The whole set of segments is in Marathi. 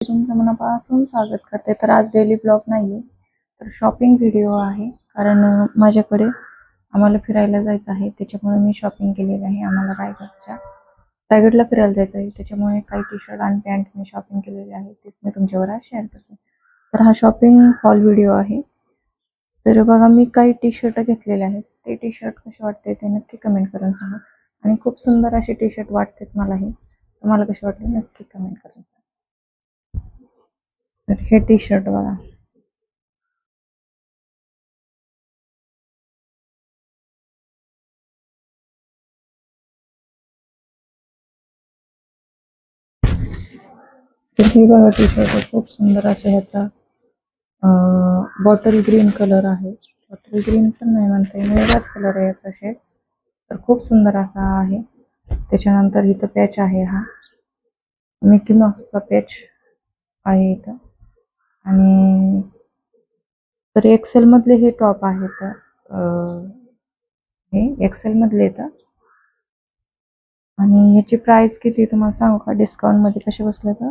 तुमचं मनापासून स्वागत करते. तर आज डेली ब्लॉग आहे तर शॉपिंग व्हिडिओ आहे. कारण माझ्याकडे आम्हाला फिरायला जायचं आहे. त्याच्यामुळे मी शॉपिंग केलेली आहे आम्हाला रायगडच्या. रायगडला फिरायला जायचं आहे. त्याच्यामुळे काही टी शर्ट आणि पॅन्ट मी शॉपिंग केलेले आहे. तेच मी तुमच्यावर आज शेअर करते. तर हा शॉपिंग हॉल व्हिडिओ आहे. तर बघा मी काही टी शर्ट घेतलेले आहेत. ते टी शर्ट कसे वाटते ते नक्की कमेंट करून सांगा. आणि खूप सुंदर असे टी शर्ट वाटतात मला हे तुम्हाला कसे वाटले नक्की कमेंट करून सांगा. तर हे टी शर्ट बघा. तर हे बघा टी शर्ट खूप सुंदर असं ह्याचा बॉटल ग्रीन कलर आहे. बॉटल ग्रीन पण नाही म्हणता येईल वेगळाच कलर आहे याचा शेड तर खूप सुंदर असा आहे. त्याच्यानंतर इथं पॅच आहे हा. मिकी माऊसचा पॅच आहे इथं. आणि तर एक्सेल मधले हे टॉप आहेत हे एक्सेल मधले आणि याची प्राईस किती तुम्हाला सांगू का? डिस्काउंटमध्ये कसे बसले तर?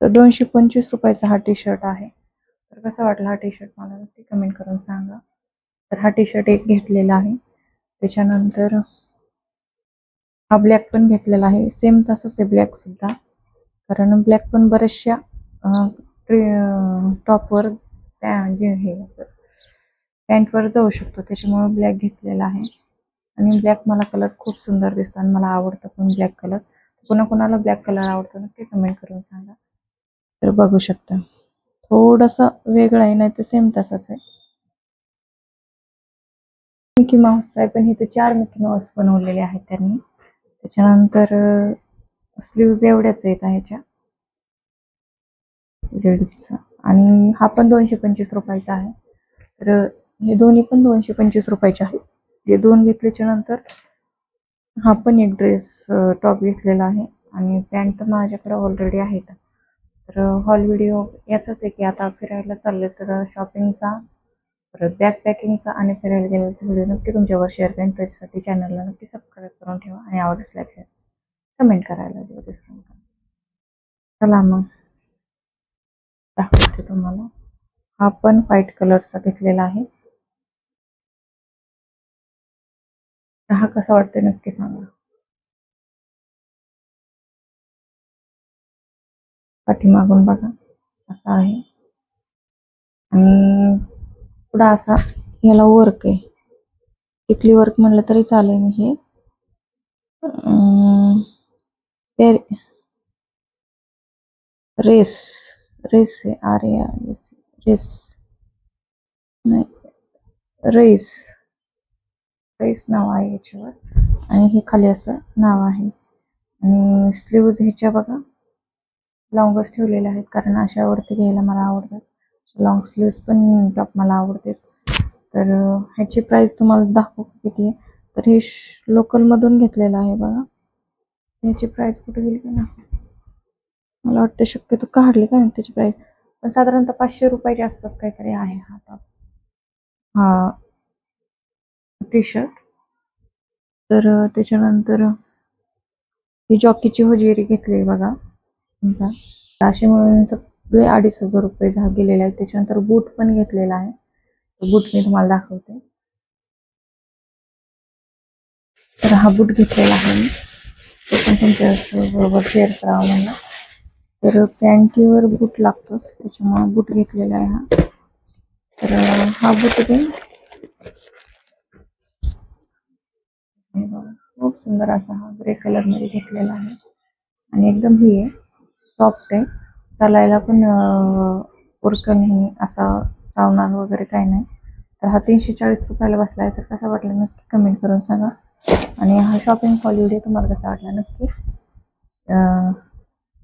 दोनशे पंचवीस रुपयाचा हा टी शर्ट आहे. तर कसा वाटला हा टी शर्ट मला? नक्की कमेंट करून सांगा. तर हा टी शर्ट एक घेतलेला आहे. त्याच्यानंतर हा ब्लॅक पण घेतलेला आहे. सेम तसाच आहे ब्लॅक सुद्धा. कारण ब्लॅक पण बऱ्याचशा टॉपवर जे हे पॅन्टवर जाऊ शकतो. त्याच्यामुळे ब्लॅक घेतलेला आहे. आणि ब्लॅक मला कलर खूप सुंदर दिसतो आणि मला आवडतं पण ब्लॅक कलर कोणा कोणाला ब्लॅक कलर आवडतो नक्की कमेंट करून सांगा. तर बघू शकता. थोडासा वेगळा आहे नाही तर सेम तसाच आहे. मिकी माऊस आहे पण इथे चार मिकी माऊस बनवलेले आहेत त्यांनी. त्याच्यानंतर स्लीव्ज एवढ्याच आहेत ह्याच्या. लेडीजचा आणि हा पण दोनशे पंचवीस रुपयाचा आहे. तर हे दोन्ही पण दोनशे पंचवीस रुपयाचे आहेत. हे दोन घेतल्याच्या नंतर हा पण एक ड्रेस टॉप घेतलेला आहे. आणि पॅन्ट तर माझ्याकडे ऑलरेडी आहेत. तर हॉल व्हिडिओ याचाच आहे की आता फिरायला चालले तर शॉपिंगचा परत बॅकपॅकिंगचा आणि फिरायला गेल्याचा व्हिडिओ नक्की तुमच्यावर शेअर करेन. त्याच्यासाठी चॅनलला नक्की सबस्क्राईब करून ठेवा आणि आवडच लाईक कमेंट करायला देऊ विसरू नका. चला मग. दाखवते तुम्हाला. हा पण व्हाईट कलरचा घेतलेला आहे. हा कसा वाटते नक्की सांगा. पाठीमागून बघा असा आहे. आणि पुढं असा याला वर्क आहे. टिकली वर्क म्हणलं तरी चालेल हे. रेस. रेस आहे आर ए एस रेस. नाही रेस. रेस नाव आहे याच्यावर. आणि हे खाली असं नाव आहे. आणि स्लीव्ज ह्याच्या बघा. लॉंगच ठेवलेले आहेत कारण अशावरती घ्यायला मला आवडतात. लॉंग स्लीव्ज पण टॉप मला आवडतात. तर ह्याची प्राइस तुम्हाला दाखवू किती आहे? तर हे लोकलमधून घेतलेलं आहे बघा. ह्याची प्राइस कुठे गेली का ना मला वाटतं शक्यतो काढले काय त्याची प्राईस पण साधारणतः पाचशे रुपयाच्या आसपास काहीतरी आहे हा टॉप हा. टी शर्ट तर त्याच्यानंतर ही जॉकीची हजेरी घेतली बघा. असे मिळून सगळे अडीच हजार रुपये झा गेलेले आहेत. त्याच्यानंतर बूट पण घेतलेला आहे. बूट मी तुम्हाला दाखवते. तर हा बूट घेतलेला आहे मी. तो पण तुमच्या बरोबर शेअर करावा म्हणलं. तर पॅन्टीवर बूट लागतोच त्याच्यामुळे बूट घेतलेला आहे हा. तर हा बूट मी खूप सुंदर असा हा ग्रे कलरमध्ये घेतलेला आहे. आणि एकदम ही आहे सॉफ्ट आहे. चालायला पण उरकन असा चावणार वगैरे काही नाही. तर हा तीनशे चाळीस रुपयाला बसला आहे तर कसा वाटला नक्की कमेंट करून सांगा. आणि हा शॉपिंग हॉल व्हिडिओ तुम्हाला कसा वाटला नक्की?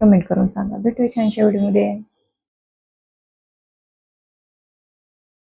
कमेंट करून सांगा. भेटूया छानशा व्हिडिओमध्ये.